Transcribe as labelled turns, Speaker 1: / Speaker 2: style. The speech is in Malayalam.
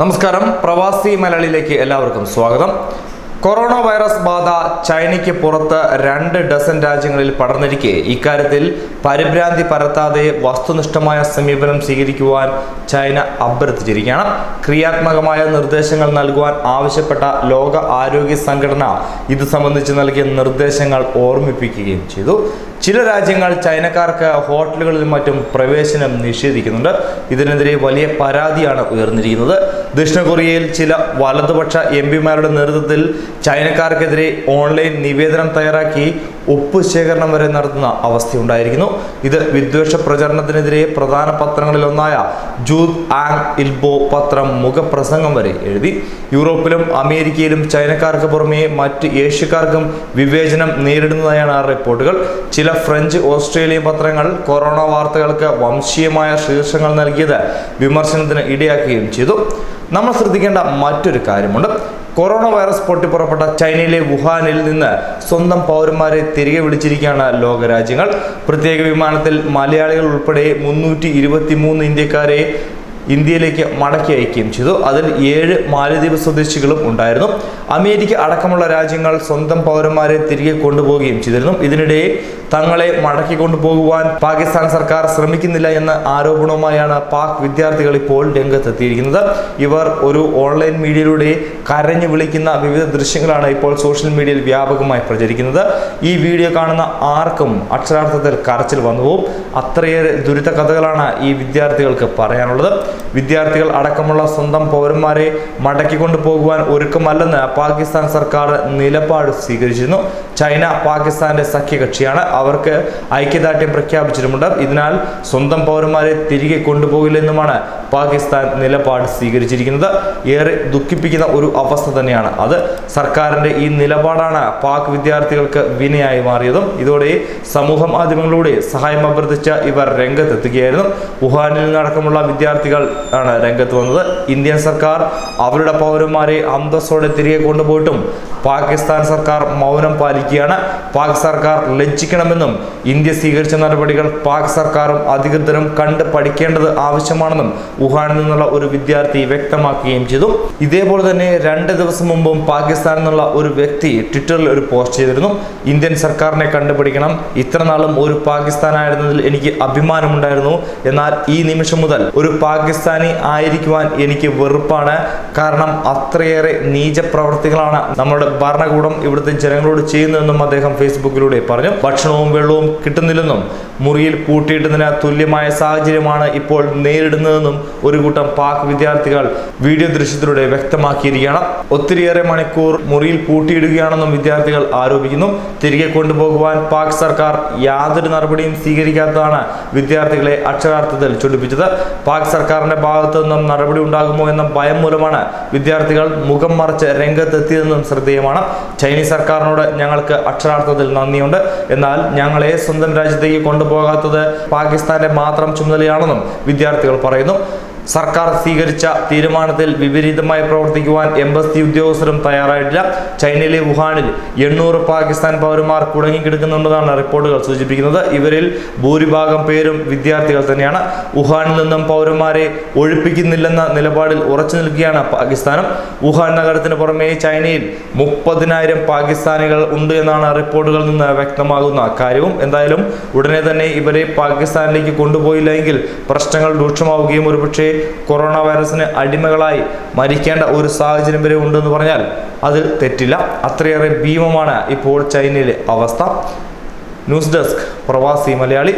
Speaker 1: നമസ്കാരം. പ്രവാസി മലയാളിയിലേക്ക് എല്ലാവർക്കും സ്വാഗതം. കൊറോണ വൈറസ് ബാധ ചൈനയ്ക്ക് പുറത്ത് രണ്ട് ഡസൻ രാജ്യങ്ങളിൽ പടർന്നിരിക്കെ. ഇക്കാര്യത്തിൽ പരിഭ്രാന്തി പരത്താതെ വസ്തുനിഷ്ഠമായ സമീപനം സ്വീകരിക്കുവാൻ ചൈന അഭ്യർത്ഥിച്ചിരിക്കുകയാണ്. ക്രിയാത്മകമായ നിർദ്ദേശങ്ങൾ നൽകുവാൻ ആവശ്യപ്പെട്ട ലോക ആരോഗ്യ സംഘടന ഇത് സംബന്ധിച്ച് നൽകിയ നിർദ്ദേശങ്ങൾ ഓർമ്മിപ്പിക്കുകയും ചെയ്തു. ചില രാജ്യങ്ങൾ ചൈനക്കാർക്ക് ഹോട്ടലുകളിൽ മറ്റും പ്രവേശനം നിഷേധിക്കുന്നുണ്ട്. ഇതിനെതിരെ വലിയ പരാതിയാണ് ഉയർന്നിരിക്കുന്നത്. ദക്ഷിണ കൊറിയയിൽ ചില വലതുപക്ഷ എം പിമാരുടെ നേതൃത്വത്തിൽ ചൈനക്കാർക്കെതിരെ ഓൺലൈൻ നിവേദനം തയ്യാറാക്കി ഒപ്പ് ശേഖരണം വരെ നടത്തുന്ന അവസ്ഥയുണ്ടായിരിക്കുന്നു. ഇത് വിദ്വേഷ പ്രചരണത്തിനെതിരെ പ്രധാന പത്രങ്ങളിലൊന്നായ ജൂത് ആങ് ഇൽബോ പത്രം മുഖപ്രസംഗം വരെ എഴുതി. യൂറോപ്പിലും അമേരിക്കയിലും ചൈനക്കാർക്ക് പുറമെ മറ്റ് ഏഷ്യക്കാർക്കും വിവേചനം നേരിടുന്നതായാണ് ആ റിപ്പോർട്ടുകൾ. ചില ഫ്രഞ്ച് ഓസ്ട്രേലിയൻ പത്രങ്ങൾ കൊറോണ വാർത്തകൾക്ക് വംശീയമായ ശീർഷങ്ങൾ നൽകിയത് വിമർശനത്തിന് ഇടയാക്കുകയും ചെയ്തു. നമ്മൾ ശ്രദ്ധിക്കേണ്ട മറ്റൊരു കാര്യമുണ്ട്. കൊറോണ വൈറസ് പൊട്ടിപ്പുറപ്പെട്ട ചൈനയിലെ വുഹാനിൽ നിന്ന് സ്വന്തം പൗരന്മാരെ തിരികെ വിളിച്ചിരിക്കുകയാണ് ലോകരാജ്യങ്ങൾ. പ്രത്യേക വിമാനത്തിൽ മലയാളികൾ ഉൾപ്പെടെ മുന്നൂറ്റി ഇരുപത്തി മൂന്ന് ഇന്ത്യക്കാരെ ഇന്ത്യയിലേക്ക് മടക്കി അയക്കുകയും ചെയ്തു. അതിൽ ഏഴ് മാലദ്വീപ് സ്വദേശികളും ഉണ്ടായിരുന്നു. അമേരിക്ക അടക്കമുള്ള രാജ്യങ്ങൾ സ്വന്തം പൗരന്മാരെ തിരികെ കൊണ്ടുപോവുകയും ചെയ്തിരുന്നു. ഇതിനിടെ തങ്ങളെ മടക്കിക്കൊണ്ടു പോകുവാൻ പാകിസ്ഥാൻ സർക്കാർ ശ്രമിക്കുന്നില്ല എന്ന ആരോപണവുമായാണ് പാക് വിദ്യാർത്ഥികൾ ഇപ്പോൾ രംഗത്തെത്തിയിരിക്കുന്നത്. ഇവർ ഒരു ഓൺലൈൻ മീഡിയയിലൂടെ കരഞ്ഞു വിളിക്കുന്ന വിവിധ ദൃശ്യങ്ങളാണ് ഇപ്പോൾ സോഷ്യൽ മീഡിയയിൽ വ്യാപകമായി പ്രചരിക്കുന്നത്. ഈ വീഡിയോ കാണുന്ന ആർക്കും അക്ഷരാർത്ഥത്തിൽ കരച്ചിൽ വന്നുപോകും അത്രയേറെ ദുരിത കഥകളാണ് ഈ വിദ്യാർത്ഥികൾക്ക് പറയാനുള്ളത്. വിദ്യാർത്ഥികൾ അടക്കമുള്ള സ്വന്തം പൗരന്മാരെ മടക്കിക്കൊണ്ടു പോകുവാൻ ഒരുക്കമല്ലെന്ന് പാകിസ്ഥാൻ സർക്കാർ നിലപാട് സ്വീകരിച്ചിരുന്നു. ചൈന പാകിസ്ഥാന്റെ സഖ്യകക്ഷിയാണ്. അവർക്ക് ഐക്യദാർഢ്യം പ്രഖ്യാപിച്ചിട്ടുമുണ്ട്. ഇതിനാൽ സ്വന്തം പൗരന്മാരെ തിരികെ കൊണ്ടുപോകില്ലെന്നുമാണ് പാകിസ്ഥാൻ നിലപാട് സ്വീകരിച്ചിരിക്കുന്നത്. ഏറെ ദുഃഖിപ്പിക്കുന്ന ഒരു അവസ്ഥ തന്നെയാണ് അത്. സർക്കാരിന്റെ ഈ നിലപാടാണ് പാക് വിദ്യാർത്ഥികൾക്ക് വിനയായി മാറിയതും. ഇതോടെ സമൂഹ മാധ്യമങ്ങളിലൂടെ സഹായം അഭ്യർത്ഥിച്ച ഇവർ രംഗത്തെത്തുകയായിരുന്നു. വുഹാനിൽ നിന്നടക്കമുള്ള വിദ്യാർത്ഥികൾ ആണ് രംഗത്ത് വന്നത്. ഇന്ത്യൻ സർക്കാർ അവരുടെ പൗരന്മാരെ അന്തസ്സോടെ തിരികെ കൊണ്ടുപോയിട്ടും പാകിസ്ഥാൻ സർക്കാർ മൗനം പാലിക്കുകയാണ്. പാക് സർക്കാർ ലജ്ജിക്കണമെന്നും ഇന്ത്യ സ്വീകരിച്ച നടപടികൾ പാക് സർക്കാരും അധികൃതരും കണ്ട് പഠിക്കേണ്ടത് ആവശ്യമാണെന്നും വുഹാനിൽ നിന്നുള്ള ഒരു വിദ്യാർത്ഥി വ്യക്തമാക്കുകയും ചെയ്തു. ഇതേപോലെ തന്നെ രണ്ട് ദിവസം മുമ്പും പാകിസ്ഥാനിൽ നിന്നുള്ള ഒരു വ്യക്തി ട്വിറ്ററിൽ ഒരു പോസ്റ്റ് ചെയ്തിരുന്നു. ഇന്ത്യൻ സർക്കാരിനെ കണ്ടുപിടിക്കണം. ഇത്ര നാളും ഒരു പാകിസ്ഥാനായിരുന്നതിൽ എനിക്ക് അഭിമാനമുണ്ടായിരുന്നു. എന്നാൽ ഈ നിമിഷം മുതൽ ഒരു പാകിസ്ഥാനി ആയിരിക്കുവാൻ എനിക്ക് വെറുപ്പാണ്. കാരണം അത്രയേറെ നീച പ്രവർത്തികളാണ് നമ്മുടെ ഭരണകൂടം ഇവിടുത്തെ ജനങ്ങളോട് ചെയ്യുന്നതെന്നും അദ്ദേഹം ഫേസ്ബുക്കിലൂടെ പറഞ്ഞു. ഭക്ഷണവും വെള്ളവും കിട്ടുന്നില്ലെന്നും മുറിയിൽ പൂട്ടിയിട്ടതിന് തുല്യമായ സാഹചര്യമാണ് ഇപ്പോൾ നേരിടുന്നതെന്നും ഒരു കൂട്ടം പാക് വിദ്യാർത്ഥികൾ വീഡിയോ ദൃശ്യത്തിലൂടെ വ്യക്തമാക്കിയിരിക്കുകയാണ്. ഒത്തിരിയേറെ മണിക്കൂർ മുറിയിൽ പൂട്ടിയിടുകയാണെന്നും വിദ്യാർത്ഥികൾ ആരോപിക്കുന്നു. തിരികെ കൊണ്ടുപോകുവാൻ പാക് സർക്കാർ യാതൊരു നടപടിയും സ്വീകരിക്കാത്തതാണ് വിദ്യാർത്ഥികളെ അക്ഷരാർത്ഥത്തിൽ ചൊടിപ്പിച്ചത്. പാക് സർക്കാരിന്റെ ഭാഗത്തു നിന്നും നടപടി ഉണ്ടാകുമോ എന്ന ഭയം മൂലമാണ് വിദ്യാർത്ഥികൾ മുഖം മറച്ച് രംഗത്തെത്തിയതെന്നും ശ്രദ്ധേയമാണ്. ചൈനീസ് സർക്കാരിനോട് ഞങ്ങൾക്ക് അക്ഷരാർത്ഥത്തിൽ നന്ദിയുണ്ട്. എന്നാൽ ഞങ്ങളെ സ്വന്തം രാജ്യത്തേക്ക് കൊണ്ടുപോകാത്തത് പാകിസ്ഥാന്റെ മാത്രം ചുമതലയാണെന്നും വിദ്യാർത്ഥികൾ പറയുന്നു. സർക്കാർ സ്വീകരിച്ച തീരുമാനത്തിൽ വിപരീതമായി പ്രവർത്തിക്കുവാൻ എംബസി ഉദ്യോഗസ്ഥരും തയ്യാറായിട്ടില്ല. ചൈനയിലെ വുഹാനിൽ എണ്ണൂറ് പാകിസ്ഥാൻ പൗരന്മാർ കുടുങ്ങിക്കിടക്കുന്നുണ്ടെന്നാണ് റിപ്പോർട്ടുകൾ സൂചിപ്പിക്കുന്നത്. ഇവരിൽ ഭൂരിഭാഗം പേരും വിദ്യാർത്ഥികൾ തന്നെയാണ്. വുഹാനിൽ നിന്നും പൗരന്മാരെ ഒഴിപ്പിക്കുന്നില്ലെന്ന നിലപാടിൽ ഉറച്ചു നിൽക്കുകയാണ് പാകിസ്ഥാനും. വുഹാൻ നഗരത്തിന് പുറമെ ചൈനയിൽ മുപ്പതിനായിരം പാകിസ്ഥാനികൾ ഉണ്ട് എന്നാണ് റിപ്പോർട്ടുകളിൽ നിന്ന് വ്യക്തമാകുന്ന കാര്യവും. എന്തായാലും ഉടനെ തന്നെ ഇവരെ പാകിസ്ഥാനിലേക്ക് കൊണ്ടുപോയില്ലെങ്കിൽ പ്രശ്നങ്ങൾ രൂക്ഷമാവുകയും ഒരുപക്ഷെ കൊറോണ വൈറസിന് അടിമകളായി മരിക്കേണ്ട ഒരു സാഹചര്യം വരെ ഉണ്ടെന്ന് പറഞ്ഞാൽ അത് തെറ്റില്ല. അത്രയേറെ ഭീമമാണ് ഇപ്പോൾ ചൈനയിലെ അവസ്ഥ. ന്യൂസ് ഡെസ്ക് പ്രവാസി മലയാളി